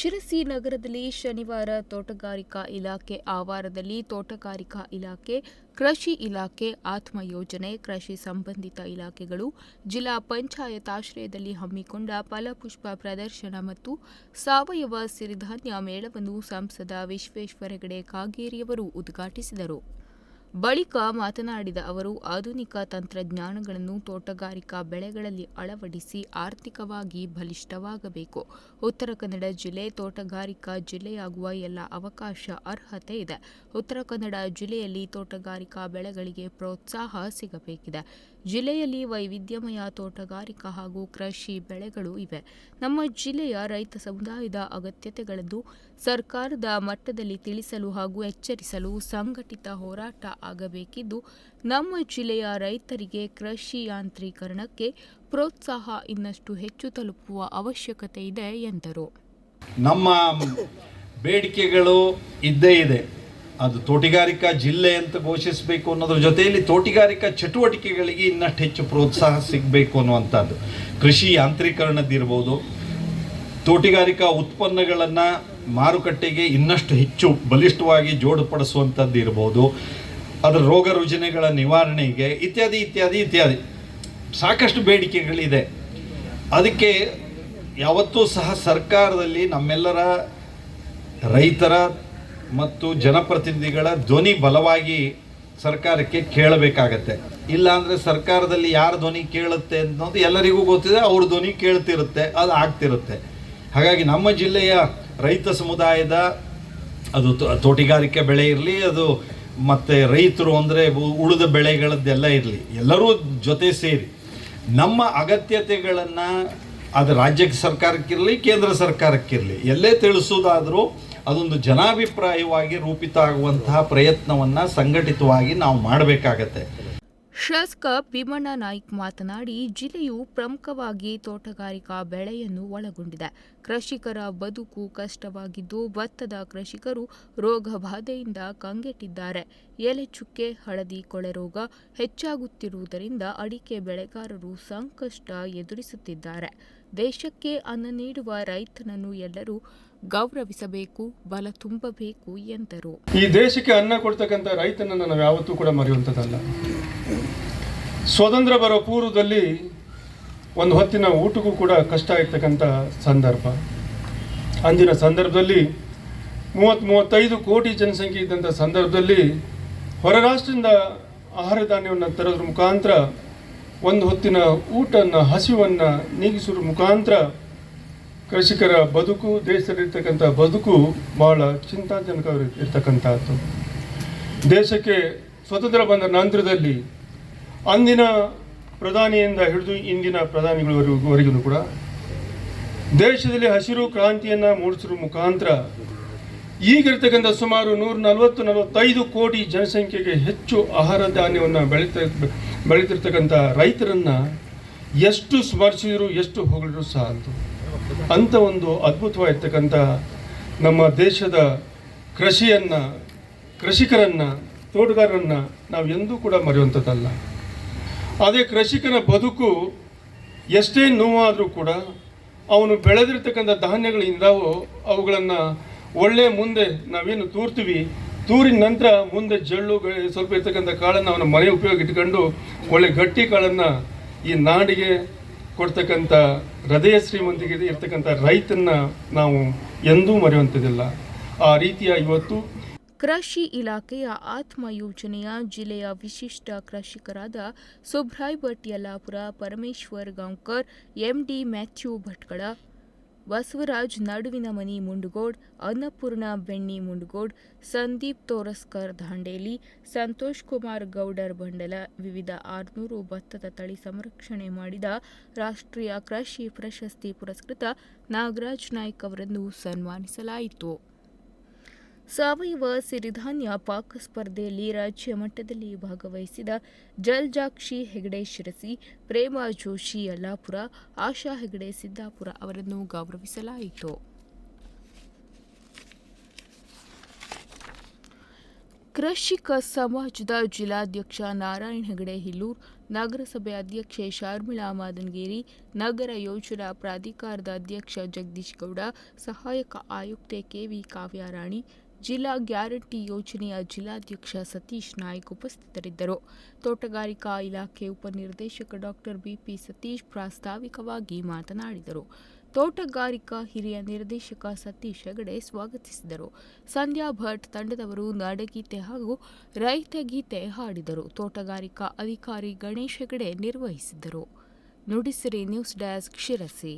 ಶಿರಸಿ ನಗರದಲ್ಲಿ ಶನಿವಾರ ತೋಟಗಾರಿಕಾ ಇಲಾಖೆ ಆವಾರದಲ್ಲಿ ತೋಟಗಾರಿಕಾ ಇಲಾಖೆ, ಕೃಷಿ ಇಲಾಖೆ, ಆತ್ಮ ಯೋಜನೆ, ಕೃಷಿ ಸಂಬಂಧಿತ ಇಲಾಖೆಗಳು, ಜಿಲ್ಲಾ ಪಂಚಾಯತ್ ಆಶ್ರಯದಲ್ಲಿ ಹಮ್ಮಿಕೊಂಡ ಫಲಪುಷ್ಪ ಪ್ರದರ್ಶನ ಮತ್ತು ಸಾವಯವ ಸಿರಿಧಾನ್ಯ ಮೇಳವನ್ನು ಸಂಸದ ವಿಶ್ವೇಶ್ವರ ಹೆಗಡೆ ಕಾಗೇರಿಯವರು ಉದ್ಘಾಟಿಸಿದರು. ಬಳಿಕ ಮಾತನಾಡಿದ ಅವರು, ಆಧುನಿಕ ತಂತ್ರಜ್ಞಾನಗಳನ್ನು ತೋಟಗಾರಿಕಾ ಬೆಳೆಗಳಲ್ಲಿ ಅಳವಡಿಸಿ ಆರ್ಥಿಕವಾಗಿ ಬಲಿಷ್ಠವಾಗಬೇಕು. ಉತ್ತರ ಕನ್ನಡ ಜಿಲ್ಲೆ ತೋಟಗಾರಿಕಾ ಜಿಲ್ಲೆಯಾಗುವ ಎಲ್ಲ ಅವಕಾಶ ಅರ್ಹತೆ ಇದೆ. ಉತ್ತರ ಕನ್ನಡ ಜಿಲ್ಲೆಯಲ್ಲಿ ತೋಟಗಾರಿಕಾ ಬೆಳೆಗಳಿಗೆ ಪ್ರೋತ್ಸಾಹ ಸಿಗಬೇಕಿದೆ. ಜಿಲ್ಲೆಯಲ್ಲಿ ವೈವಿಧ್ಯಮಯ ತೋಟಗಾರಿಕಾ ಹಾಗೂ ಕೃಷಿ ಬೆಳೆಗಳು ಇವೆ. ನಮ್ಮ ಜಿಲ್ಲೆಯ ರೈತ ಸಮುದಾಯದ ಅಗತ್ಯತೆಗಳನ್ನು ಸರ್ಕಾರದ ಮಟ್ಟದಲ್ಲಿ ತಿಳಿಸಲು ಹಾಗೂ ಎಚ್ಚರಿಸಲು ಸಂಘಟಿತ ಹೋರಾಟ ಆಗಬೇಕಿದ್ದು, ನಮ್ಮ ಜಿಲ್ಲೆಯ ರೈತರಿಗೆ ಕೃಷಿ ಯಾಂತ್ರೀಕರಣಕ್ಕೆ ಪ್ರೋತ್ಸಾಹ ಇನ್ನಷ್ಟು ಹೆಚ್ಚು ತಲುಪುವ ಅವಶ್ಯಕತೆ ಇದೆ ಎಂದರು. ನಮ್ಮ ಬೇಡಿಕೆಗಳು ಇದ್ದೇ ಇದೆ. ಅದು ತೋಟಗಾರಿಕಾ ಜಿಲ್ಲೆ ಅಂತ ಘೋಷಿಸಬೇಕು ಅನ್ನೋದ್ರ ಜೊತೆಯಲ್ಲಿ ತೋಟಗಾರಿಕಾ ಚಟುವಟಿಕೆಗಳಿಗೆ ಇನ್ನಷ್ಟು ಹೆಚ್ಚು ಪ್ರೋತ್ಸಾಹ ಸಿಗಬೇಕು ಅನ್ನುವಂಥದ್ದು. ಕೃಷಿ ಯಾಂತ್ರೀಕರಣದಿರ್ಬೋದು ತೋಟಗಾರಿಕಾ ಉತ್ಪನ್ನಗಳನ್ನು ಮಾರುಕಟ್ಟೆಗೆ ಇನ್ನಷ್ಟು ಹೆಚ್ಚು ಬಲಿಷ್ಠವಾಗಿ ಜೋಡುಪಡಿಸುವಂಥದ್ದು ಇರ್ಬೋದು ಅದರ ರೋಗ ರುಜಿನಗಳ ನಿವಾರಣೆಗೆ ಇತ್ಯಾದಿ ಇತ್ಯಾದಿ ಇತ್ಯಾದಿ. ಸಾಕಷ್ಟು ಬೇಡಿಕೆಗಳಿದೆ. ಅದಕ್ಕೆ ಯಾವತ್ತೂ ಸಹ ಸರ್ಕಾರದಲ್ಲಿ ನಮ್ಮೆಲ್ಲರ ರೈತರ ಮತ್ತು ಜನಪ್ರತಿನಿಧಿಗಳ ಧ್ವನಿ ಬಲವಾಗಿ ಸರ್ಕಾರಕ್ಕೆ ಕೇಳಬೇಕಾಗತ್ತೆ. ಇಲ್ಲಾಂದರೆ ಸರ್ಕಾರದಲ್ಲಿ ಯಾರ ಧ್ವನಿ ಕೇಳುತ್ತೆ ಅನ್ನೋದು ಎಲ್ಲರಿಗೂ ಗೊತ್ತಿದೆ, ಅವ್ರ ಧ್ವನಿ ಕೇಳ್ತಿರುತ್ತೆ, ಅದು ಆಗ್ತಿರುತ್ತೆ. ಹಾಗಾಗಿ ನಮ್ಮ ಜಿಲ್ಲೆಯ ರೈತ ಸಮುದಾಯದ ಅದು ತೋಟಗಾರಿಕೆ ಬೆಳೆ ಇರಲಿ, ಅದು ಮತ್ತು ರೈತರು ಅಂದರೆ ಉಳಿದ ಬೆಳೆಗಳದ್ದೆಲ್ಲ ಇರಲಿ, ಎಲ್ಲರೂ ಜೊತೆ ಸೇರಿ ನಮ್ಮ ಅಗತ್ಯತೆಗಳನ್ನು ಅದು ರಾಜ್ಯ ಸರ್ಕಾರಕ್ಕಿರಲಿ, ಕೇಂದ್ರ ಸರ್ಕಾರಕ್ಕಿರಲಿ, ಎಲ್ಲೇ ತಿಳಿಸೋದಾದರೂ ಅದೊಂದು ಜನಾಭಿಪ್ರಾಯವಾಗಿ ರೂಪಿತ ಆಗುವಂತಹ ಪ್ರಯತ್ನವನ್ನು ಸಂಘಟಿತವಾಗಿ ನಾವು ಮಾಡಬೇಕಾಗತ್ತೆ. ಶಾಸಕ ಭೀಮಣ್ಣ ನಾಯ್ಕ್ ಮಾತನಾಡಿ, ಜಿಲ್ಲೆಯು ಪ್ರಮುಖವಾಗಿ ತೋಟಗಾರಿಕಾ ಬೆಳೆಯನ್ನು ಒಳಗೊಂಡಿದೆ. ಕೃಷಿಕರ ಬದುಕು ಕಷ್ಟವಾಗಿದ್ದು, ಭತ್ತದ ಕೃಷಿಕರು ರೋಗ ಬಾಧೆಯಿಂದ ಕಂಗೆಟ್ಟಿದ್ದಾರೆ. ಎಲೆ ಚುಕ್ಕೆ, ಹಳದಿ ಕೊಳೆ ರೋಗ ಹೆಚ್ಚಾಗುತ್ತಿರುವುದರಿಂದ ಅಡಿಕೆ ಬೆಳೆಗಾರರು ಸಂಕಷ್ಟ ಎದುರಿಸುತ್ತಿದ್ದಾರೆ. ದೇಶಕ್ಕೆ ಅನ್ನ ನೀಡುವ ರೈತನನ್ನು ಎಲ್ಲರೂ ಗೌರವಿಸಬೇಕು, ಬಲ ತುಂಬಬೇಕು ಎಂದರು. ಈ ದೇಶಕ್ಕೆ ಅನ್ನ ಕೊಡ್ತಕ್ಕಂಥ ರೈತನನ್ನು ನಾವು ಯಾವತ್ತೂ ಕೂಡ ಮರೆಯುವಂಥದ್ದಲ್ಲ. ಸ್ವತಂತ್ರ ಬರೋ ಪೂರ್ವದಲ್ಲಿ ಒಂದು ಹೊತ್ತಿನ ಊಟಕ್ಕೂ ಕೂಡ ಕಷ್ಟ ಇರ್ತಕ್ಕಂಥ ಸಂದರ್ಭ. ಅಂದಿನ ಸಂದರ್ಭದಲ್ಲಿ ಮೂವತ್ತು ಮೂವತ್ತೈದು ಕೋಟಿ ಜನಸಂಖ್ಯೆ ಇದ್ದಂಥ ಸಂದರ್ಭದಲ್ಲಿ ಹೊರ ರಾಷ್ಟ್ರದಿಂದ ಆಹಾರ ಧಾನ್ಯವನ್ನು ತರೋದ್ರ ಮುಖಾಂತರ ಒಂದು ಹೊತ್ತಿನ ಊಟನ ಹಸಿವನ್ನು ನೀಗಿಸೋದ್ರ ಮುಖಾಂತರ ಕೃಷಿಕರ ಬದುಕು ದೇಶದಲ್ಲಿರ್ತಕ್ಕಂಥ ಬದುಕು ಬಹಳ ಚಿಂತಾಜನಕ ಇರ್ತಕ್ಕಂಥದ್ದು. ದೇಶಕ್ಕೆ ಸ್ವತಂತ್ರ ಬಂದ ನಂತರದಲ್ಲಿ ಅಂದಿನ ಪ್ರಧಾನಿಯಿಂದ ಹಿಡಿದು ಇಂದಿನ ಪ್ರಧಾನಿಗಳವರೆಗೂ ಕೂಡ ದೇಶದಲ್ಲಿ ಹಸಿರು ಕ್ರಾಂತಿಯನ್ನು ಮೂಡಿಸುವ ಮುಖಾಂತರ ಈಗಿರ್ತಕ್ಕಂಥ ಸುಮಾರು ನೂರ ನಲವತ್ತು ನಲವತ್ತೈದು ಕೋಟಿ ಜನಸಂಖ್ಯೆಗೆ ಹೆಚ್ಚು ಆಹಾರ ಧಾನ್ಯವನ್ನು ಬೆಳೀತ ಬೆಳೀತಿರ್ತಕ್ಕಂಥ ರೈತರನ್ನು ಎಷ್ಟು ಸ್ಮರಿಸಿದ್ರು, ಎಷ್ಟು ಹೊಗಳಿದ್ರು ಸಾಲದು ಅಂಥ ಒಂದು ಅದ್ಭುತವಾಗಿರ್ತಕ್ಕಂಥ ನಮ್ಮ ದೇಶದ ಕೃಷಿಯನ್ನು, ಕೃಷಿಕರನ್ನು, ತೋಟಗಾರರನ್ನು ನಾವು ಎಂದೂ ಕೂಡ ಮರೆಯುವಂಥದ್ದಲ್ಲ. ಅದೇ ಕೃಷಿಕನ ಬದುಕು ಎಷ್ಟೇ ನೋವಾದರೂ ಕೂಡ ಅವನು ಬೆಳೆದಿರ್ತಕ್ಕಂಥ ಧಾನ್ಯಗಳಿಂದಾವು ಅವುಗಳನ್ನು ಒಳ್ಳೆಯ ಮುಂದೆ ನಾವೇನು ತೂರ್ತೀವಿ ತೂರಿನ ನಂತರ ಮುಂದೆ ಜಳ್ಳು ಸ್ವಲ್ಪ ಇರ್ತಕ್ಕಂಥ ಕಾಳನ್ನು ಅವನ ಮನೆ ಉಪಯೋಗ ಇಟ್ಕೊಂಡು ಒಳ್ಳೆ ಗಟ್ಟಿ ಕಾಳನ್ನು ಈ ನಾಡಿಗೆ ಕೊಡ್ತಕ್ಕಂಥ ಹೃದಯ ಶ್ರೀಮಂತಿಗೆ ಇರ್ತಕ್ಕಂಥ ರೈತನ್ನ ನಾವು ಎಂದೂ ಮರೆಯುವಂಥದ್ದಿಲ್ಲ. ಆ ರೀತಿಯ ಇವತ್ತು ಕೃಷಿ ಇಲಾಖೆಯ ಆತ್ಮ ಯೋಜನೆಯ ಜಿಲ್ಲೆಯ ವಿಶಿಷ್ಟ ಕೃಷಿಕರಾದ ಸುಬ್ರಾಯ್ ಭಟ್ ಯಲ್ಲಾಪುರ, ಪರಮೇಶ್ವರ್ ಗಾಂವ್ಕರ್ ಎಂಡಿ ಮ್ಯಾಥ್ಯೂ ಭಟ್ಕಳ ಬಸವರಾಜ್ ನಡುವಿನ ಮನಿ ಮುಂಡಗೋಡ್, ಅನ್ನಪೂರ್ಣ ಬೆಣ್ಣಿ ಮುಂಡಗೋಡ್, ಸಂದೀಪ್ ತೋರಸ್ಕರ್ ದಾಂಡೇಲಿ, ಸಂತೋಷ್ ಕುಮಾರ್ ಗೌಡರ್ ಬಂಡಲ, ವಿವಿಧ ಆರುನೂರು ಭತ್ತದ ತಳಿ ಸಂರಕ್ಷಣೆ ಮಾಡಿದ ರಾಷ್ಟ್ರೀಯ ಕೃಷಿ ಪ್ರಶಸ್ತಿ ಪುರಸ್ಕೃತ ನಾಗರಾಜ್ ನಾಯ್ಕ್ ಅವರನ್ನು ಸನ್ಮಾನಿಸಲಾಯಿತು. ಸಾವಯವ ಸಿರಿಧಾನ್ಯ ಪಾಕ ಸ್ಪರ್ಧೆಯಲ್ಲಿ ರಾಜ್ಯ ಮಟ್ಟದಲ್ಲಿ ಭಾಗವಹಿಸಿದ ಜಲ್ಜಾಕ್ಷಿ ಹೆಗಡೆ ಶಿರಸಿ, ಪ್ರೇಮ ಜೋಶಿ ಯಲ್ಲಾಪುರ, ಆಶಾ ಹೆಗಡೆ ಸಿದ್ದಾಪುರ ಅವರನ್ನು ಗೌರವಿಸಲಾಯಿತು. ಕೃಷಿಕ ಸಮಾಜದ ಜಿಲ್ಲಾಧ್ಯಕ್ಷ ನಾರಾಯಣ ಹೆಗಡೆ ಹಿಲ್ಲೂರ್, ನಗರಸಭೆ ಅಧ್ಯಕ್ಷೆ ಶಾರ್ಮಿಳಾ ಮಾದನಗೇರಿ, ನಗರ ಯೋಜನಾ ಪ್ರಾಧಿಕಾರದ ಅಧ್ಯಕ್ಷ ಜಗದೀಶ್ ಗೌಡ, ಸಹಾಯಕ ಆಯುಕ್ತೆ ಕೆವಿ ಕಾವ್ಯಾರಾಣಿ ಜಿಲ್ಲಾ ಗ್ಯಾರಂಟಿ ಯೋಜನೆಯ ಜಿಲ್ಲಾಧ್ಯಕ್ಷ ಸತೀಶ್ ನಾಯ್ಕ ಉಪಸ್ಥಿತರಿದ್ದರು. ತೋಟಗಾರಿಕಾ ಇಲಾಖೆ ಉಪನಿರ್ದೇಶಕ ಡಾಕ್ಟರ್ ಬಿಪಿ ಸತೀಶ್ ಪ್ರಾಸ್ತಾವಿಕವಾಗಿ ಮಾತನಾಡಿದರು. ತೋಟಗಾರಿಕಾ ಹಿರಿಯ ನಿರ್ದೇಶಕ ಸತೀಶ್ ಹೆಗಡೆ ಸ್ವಾಗತಿಸಿದರು. ಸಂಧ್ಯಾ ಭಟ್ ತಂಡದವರು ನಾಡಗೀತೆ ಹಾಗೂ ರೈತ ಗೀತೆ ಹಾಡಿದರು. ತೋಟಗಾರಿಕಾ ಅಧಿಕಾರಿ ಗಣೇಶ್ ಹೆಗಡೆ ನಿರ್ವಹಿಸಿದರು. Nudisiri news desk Sirsi.